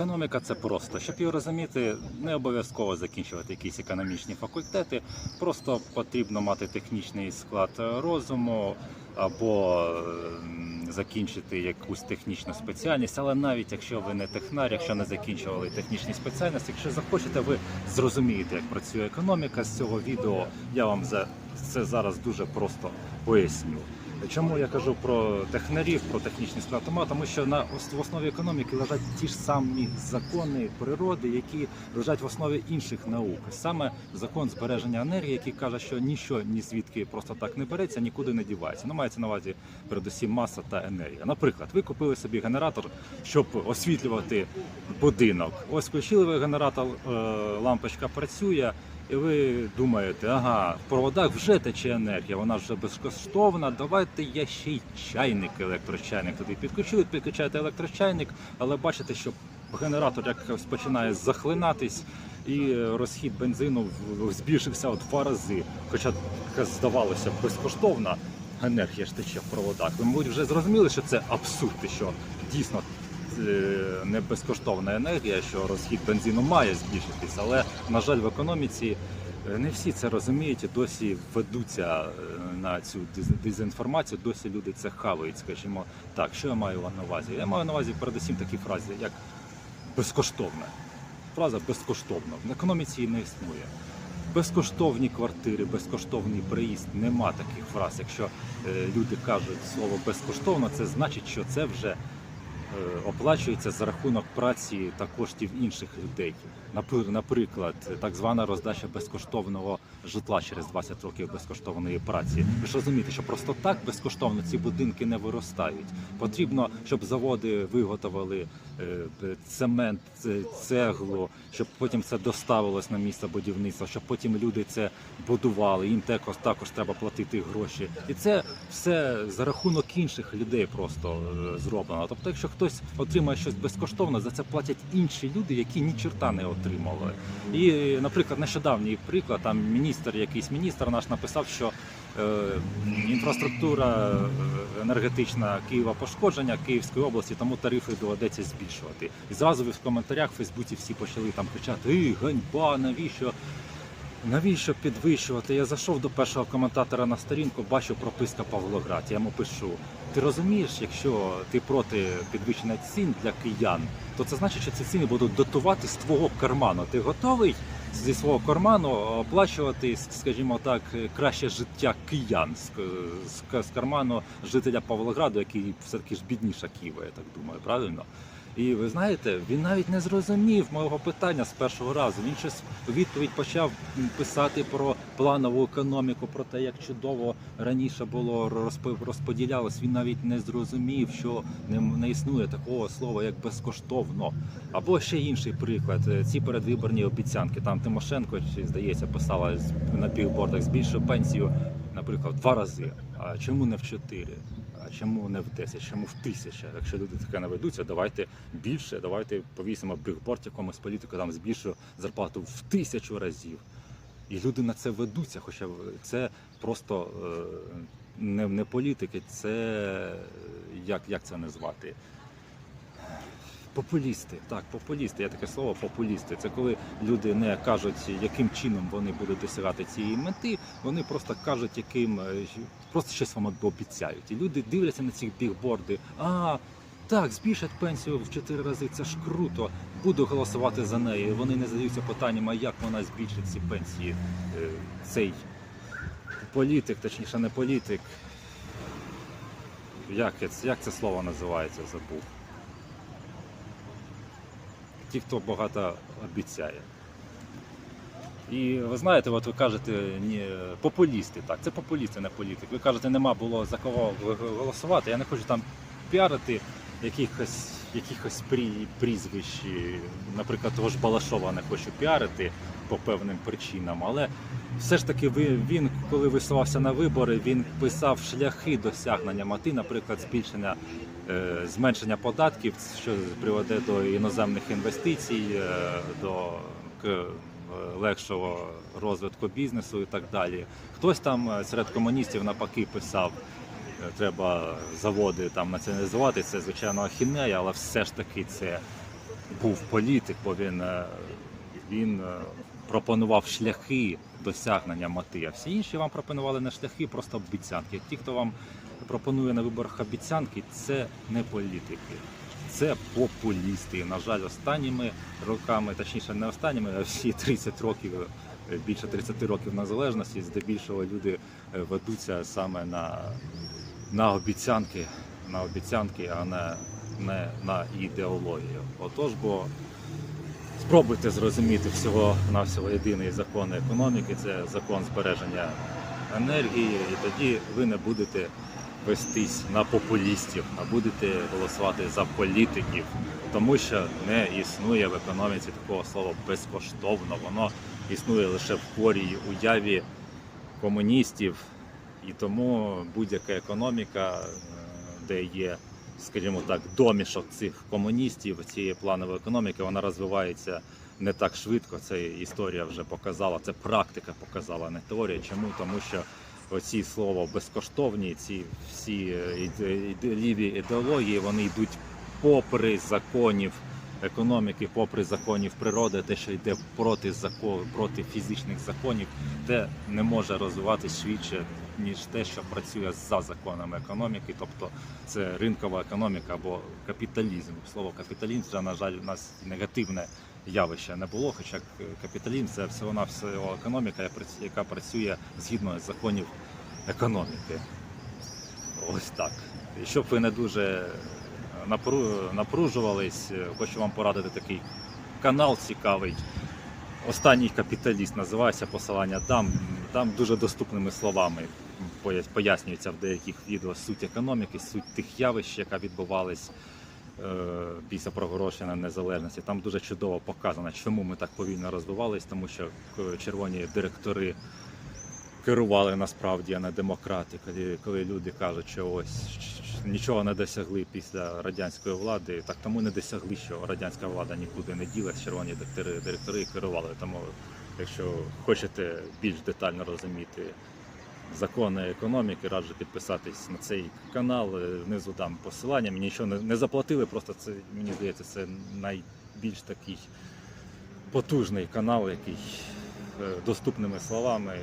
Економіка це просто. Щоб її розуміти, не обов'язково закінчувати якісь економічні факультети. Просто потрібно мати технічний склад розуму або ем, закінчити якусь технічну спеціальність. Але навіть якщо ви не технар, якщо не закінчували технічні спеціальності, якщо захочете, ви зрозумієте, як працює економіка з цього відео. Я вам за це зараз дуже просто поясню. Чому я кажу про технарів, про технічний склад ума? Тому що на в основі економіки лежать ті ж самі закони природи, які лежать в основі інших наук. Саме закон збереження енергії, який каже, що нічого ні звідки просто так не береться, нікуди не дівається. Ну мається на увазі передусім маса та енергія. Наприклад, ви купили собі генератор, щоб освітлювати будинок. Ось включили ви генератор, е, лампочка працює. І ви думаєте, ага, в проводах вже тече енергія, вона вже безкоштовна. Давайте я ще й чайник, електрочайник туди підключили, підключаєте електрочайник, але бачите, що генератор якось починає захлинатись, і розхід бензину збільшився у два рази. Хоча здавалося, безкоштовна енергія ж тече в проводах. Ви, мабуть, вже зрозуміли, що це абсурд, що дійсно е, не безкоштовна енергія, що розхід бензину має збільшитись, але на жаль, в економіці е, не всі це розуміють досі ведуться е, на цю дезінформацію, досі люди це хавають, скажімо так. Що я маю на увазі? Я маю на увазі передусім такі фрази, як безкоштовне. Фраза безкоштовно. В економіці її не існує. Безкоштовні квартири, безкоштовний приїзд. Нема таких фраз. Якщо е, люди кажуть слово безкоштовно, це значить, що це вже е, оплачується за рахунок праці та коштів інших людей. Напр- Наприклад, так звана роздача безкоштовного житла через 20 років безкоштовної праці. Ви ж розумієте, що просто так безкоштовно ці будинки не виростають. Потрібно, щоб заводи виготовили е, цемент, цеглу, щоб потім це доставилось на місце будівництва, щоб потім люди це будували. Їм також також треба платити гроші, і це все за рахунок інших людей просто е, зроблено. Тобто, якщо хтось отримає щось безкоштовно, за це платять інші люди, які ні черта не отримали. І, наприклад, нещодавній приклад, там міністр, якийсь міністр наш написав, що е, інфраструктура е, енергетична Києва пошкодження Київської області, тому тарифи доведеться збільшувати. І зразу в коментарях в Фейсбуці всі почали там кричати: Ей, ганьба, навіщо? Навіщо підвищувати? Я зайшов до першого коментатора на сторінку, бачу прописка Павлоград. Я йому пишу: ти розумієш, якщо ти проти підвищення цін для киян, то це значить, що ці ціни будуть дотувати з твого карману. Ти готовий зі свого карману оплачувати, скажімо так, краще життя киян з, карману жителя Павлограду, який все-таки ж бідніша Києва, я так думаю, правильно? І ви знаєте, він навіть не зрозумів мого питання з першого разу. Він щось відповідь почав писати про планову економіку, про те, як чудово раніше було розп- розподілялось. Він навіть не зрозумів, що не, існує такого слова, як безкоштовно. Або ще інший приклад: е, ці передвиборні обіцянки. Там Тимошенко, чи здається, писала на білбордах збільшив пенсію, наприклад, два рази. А чому не в чотири? Чому не в 10, чому в тисяча? Якщо люди таке наведуться, давайте більше, давайте повісимо бігборд якомусь політику, там збільшу зарплату в тисячу разів. І люди на це ведуться, хоча це просто е, не, не політики, це як, як це назвати? Популісти, так, популісти. Є таке слово популісти. Це коли люди не кажуть, яким чином вони будуть досягати цієї мети, вони просто кажуть, яким е, просто щось вам обіцяють. І люди дивляться на ці бігборди. А так, збільшать пенсію в 4 рази. Це ж круто. Буду голосувати за неї. Вони не задаються питанням, а як вона збільшить ці пенсії. Е, Цей політик, точніше, не політик. Як, як це слово називається? Забув ті, хто багато обіцяє. І ви знаєте, от ви кажете, ні, популісти, так, це популісти, не політик. Ви кажете, нема було за кого голосувати. Я не хочу там піарити якихось, якихось прі, прізвищ. Наприклад, того ж Балашова не хочу піарити по певним причинам, але все ж таки він, коли висувався на вибори, він писав шляхи досягнення мети, наприклад, збільшення зменшення податків, що приведе до іноземних інвестицій, е, до е, легшого розвитку бізнесу і так далі. Хтось там е, серед комуністів навпаки писав. е, Треба заводи там націоналізувати. Це звичайно ахінея, але все ж таки це був політик, бо він, е, він е, пропонував шляхи досягнення мети. А всі інші вам пропонували не шляхи, просто обіцянки. Ті, хто вам пропонує на виборах обіцянки, це не політики. Це популісти. І, на жаль, останніми роками, точніше, не останніми, а всі 30 років, е, більше 30 років незалежності, здебільшого люди е, ведуться саме на, на обіцянки, на обіцянки, а не, не на ідеологію. Отож, бо спробуйте зрозуміти всього на всього єдиний закон економіки, це закон збереження енергії, і тоді ви не будете вестись на популістів, а будете голосувати за політиків, тому що не існує в економіці такого слова безкоштовно. Воно існує лише в хворій уяві комуністів, і тому будь-яка економіка, е, де є, скажімо так, домішок цих комуністів, цієї планової економіки, вона розвивається не так швидко. Це історія вже показала, це практика показала, не теорія. Чому? Тому що оці слова безкоштовні, ці всі е, ліві ідеології, вони йдуть попри законів економіки, попри законів природи, те, що йде проти закону, проти фізичних законів, те не може розвиватися швидше, ніж те, що працює за законами економіки, тобто це ринкова економіка або капіталізм. Слово капіталізм вже, на жаль, у нас негативне явище не було, хоча капіталізм це всього навсього економіка, яка працю- яка працює згідно законів економіки. Ось так. І щоб ви не дуже напружувались, хочу вам порадити такий канал цікавий. Останній капіталіст називається посилання дам. Там дуже доступними словами пояснюється в деяких відео суть економіки, суть тих явищ, яка відбувались е, після проголошення незалежності. Там дуже чудово показано, чому ми так повільно розвивались, тому що е, червоні директори керували насправді, а не демократи. Коли, коли люди кажуть, що ось нічого не досягли після радянської влади, так тому не досягли, що радянська влада нікуди не ділась, червоні директори, директори керували. Тому, якщо хочете більш детально розуміти закони економіки, раджу підписатись на цей канал. Е, Внизу дам посилання. Мені нічого не, не заплатили, просто це мені здається, це найбільш такий потужний канал, який е, доступними словами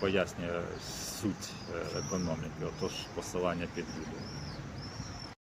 пояснює суть е, економіки. Отож, посилання під відео.